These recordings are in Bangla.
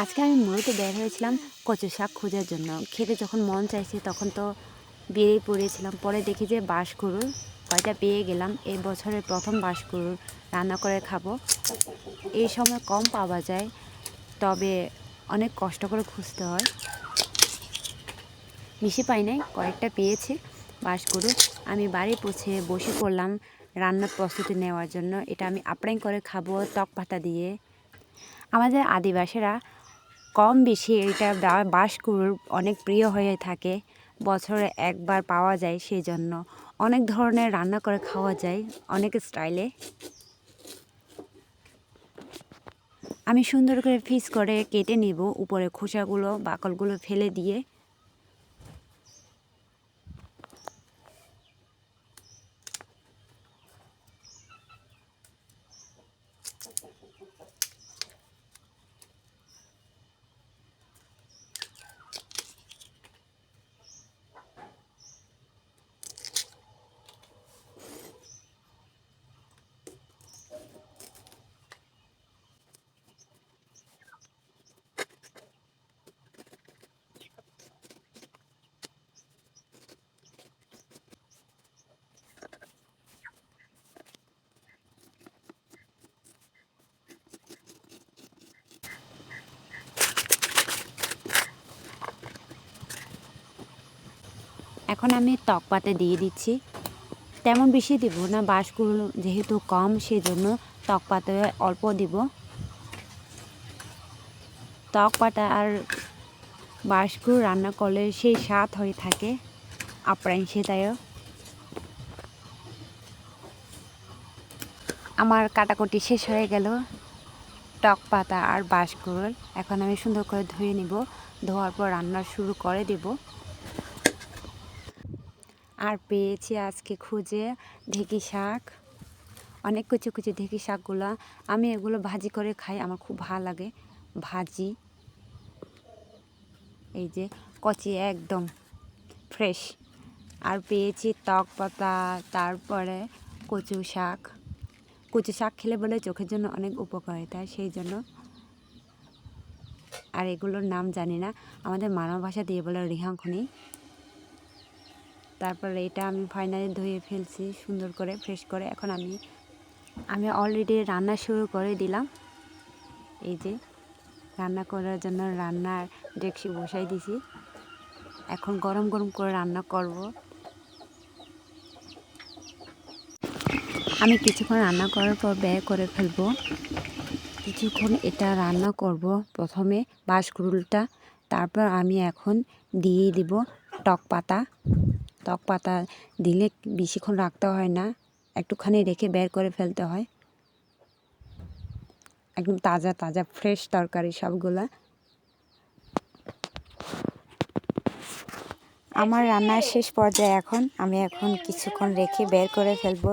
আজকে আমি মূলত বের হয়েছিলাম কচু শাক খোঁজার জন্য। খেতে যখন মন চাইছে তখন তো বেরিয়ে পড়েছিলাম। পরে দেখি যে বাঁশকুড়ুর কয়টা পেয়ে গেলাম। এই বছরের প্রথম বাঁশকুড়ুর রান্না করে খাব। এই সময় কম পাওয়া যায়, তবে অনেক কষ্ট করে খুঁজতে হয়। বেশি পাই নাই, কয়েকটা পেয়েছি বাঁশকুড়ু আমি বাড়ি পৌঁছে বসে পড়লাম রান্নার প্রস্তুতি নেওয়ার জন্য। এটা আমি আপ্রাইং করে খাব, টক পাতা দিয়ে। আমাদের আদিবাসীরা কম বেশি বাস বাঁশকুড়ুর অনেক প্রিয় হয়ে থাকে। বছরে একবার পাওয়া যায় সেই জন্য অনেক ধরনের রান্না করে খাওয়া যায়, অনেক স্টাইলে। আমি সুন্দর করে ফিস করে কেটে নিব, উপরে খোসাগুলো, বাকলগুলো ফেলে দিয়ে। এখন আমি টক পাতা দিয়ে দিচ্ছি। তেমন বেশি দিব না, বাঁশগুলো যেহেতু কম সেই জন্য টক পাতা অল্প দিব। টক পাতা আর বাঁশগুলো রান্না করলে সেই স্বাদ হয়ে থাকে, আপ্রাণ সেটাইও আমার কাটাকুটি শেষ হয়ে গেল। টক পাতা আর বাঁশগুলো এখন আমি সুন্দর করে ধুয়ে নিব। ধোয়ার পর রান্না শুরু করে দেব। আর পেয়েছি আজকে খুঁজে ঢেঁকি শাক। অনেক কুচি কুচি ঢেঁকি শাকগুলো। আমি এগুলো ভাজি করে খাই, আমার খুব ভালো লাগে ভাজি। এই যে কচি একদম ফ্রেশ। আর পেয়েছি টক পাতা, তারপরে কচু শাক। কচু শাক খেলে বলে চোখের জন্য অনেক উপকারিতা সেই জন্য। আর এগুলোর নাম জানি না। আমাদের মানব ভাষা দিয়ে বলে রিহাংখনি তারপরে এটা আমি ফাইনালি ধুয়ে ফেলছি সুন্দর করে ফ্রেশ করে। এখন আমি আমি অলরেডি রান্না শুরু করে দিলাম। এই যে, রান্না করার জন্য রান্নার ডেকসি বসাই দিছি। এখন গরম গরম করে রান্না করব। আমি কিছুক্ষণ রান্না করার পর ব্যয় করে ফেলব। কিছুক্ষণ এটা রান্না করব প্রথমে বাঁশকুড়ুলটা। তারপর আমি এখন দিয়ে দিব টক পাতা। টক পাতা দিলে বেশিক্ষণ রাখতে হয় না। একটুখানি রেখে বের করে ফেলতে হয়। একদম তাজা তাজা ফ্রেশ তরকারি সবগুলা। আমার রান্নার শেষ পর্যায়ে এখন আমি এখন কিছুক্ষণ রেখে বের করে ফেলব।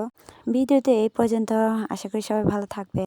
ভিডিওতে এই পর্যন্ত। আশা করি সবাই ভালো থাকবে